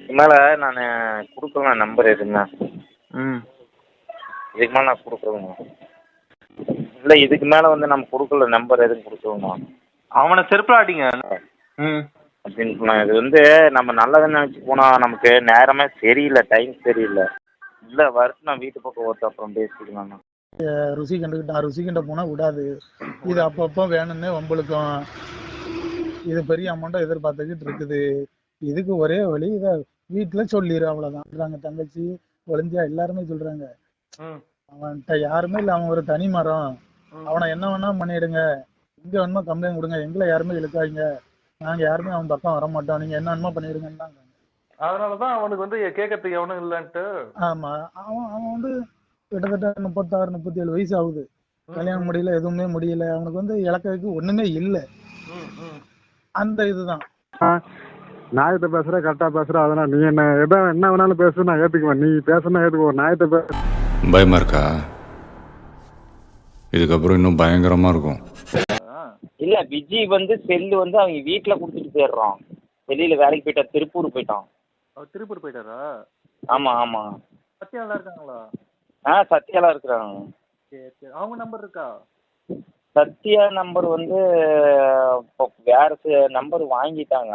இதுக்கு மேலே நான் கொடுக்கலாம் நம்பர் எதுங்க ம். இதுக்கு மேலே நான் கொடுக்கலங்க இல்லை இதுக்கு மேலே வந்து நம்ம கொடுக்கல நம்பர் எதுவும் கொடுக்கலங்க அவனை செருப்பில் அடிங்க ம். அப்படின்னு இது வந்து நம்ம நல்லதை நினச்சி போனால் நமக்கு நேரமே சரியில்லை டைம் சரியில்லை. இல்லை வரட்டு நான் வீட்டு பக்கம் ஒருத்த அப்புறம் பேசிக்கலாம்ண்ணா ருசி கண்டுக்கிட்டான் ருசி கண்ட போனா விடாது. இது அப்பப்போ வேணும்னே வம்பளுக்கும் இது பெரிய அமௌண்ட்டை எதிர்பார்த்துக்கிட்டு இருக்குது. இதுக்கு ஒரே வழி இதை வீட்டில் சொல்லிடு அவ்வளோதான் தங்கச்சி ஒளிஞ்சா எல்லாருமே சொல்றாங்க. அவன்கிட்ட யாருமே இல்லை அவன் ஒரு தனி மரம். அவனை என்ன வேணா பண்ணிடுங்க. எங்க வேணுமோ கம்ப்ளைண்ட் கொடுங்க. எங்களை யாருமே இழுக்காதீங்க. நாங்க யாருமே அவன் பக்கம் வர மாட்டோம். நீங்க என்ன வேணுமோ பண்ணிடுங்கன்னாங்க. அதனால தான் அவனுக்கு வந்து கேட்கறதுக்கு எவனும் இல்லைன்ட்டு. ஆமா. அவன் அவன் வந்து கிட்டத்தட்ட முப்பத்தாறு முப்பத்தி ஏழு வயசு ஆகுது. கல்யாணம் முடியல எதுவுமே முடியல. அவனுக்கு வந்து இலக்கத்துக்கு ஒண்ணுமே இல்லை. ம் ம். அந்த இதுதான். நியாயத்தை பேசுற கரெக்டா பேசுற அதெல்லாம் நீ என்ன எதோ என்ன வேணாலும் பேசு நான் ஏத்துக்குவேன். நீ பேசுனா ஏத்துக்குவோம் நியாயத்தை பேச பயமா இருக்கா? இதுக்கப்புறம் இன்னும் பயங்கரமா இருக்கும். இல்லை விஜய் வந்து செல்லு வந்து அவங்க வீட்டில் கொடுத்துட்டு போயிடுறான். வெளியில் வேலைக்கு போயிட்டான் திருப்பூர் போயிட்டான். அவர் திருப்பூர் போயிட்டாரா? ஆமாம் ஆமாம் சத்யா நல்லா இருக்காங்களா? ஆ சத்யாலாம் இருக்கிறாங்க. சரி சரி. அவங்க நம்பர் இருக்கா? சத்யா நம்பர் வந்து இப்போ வேறு நம்பர் வாங்கிட்டாங்க.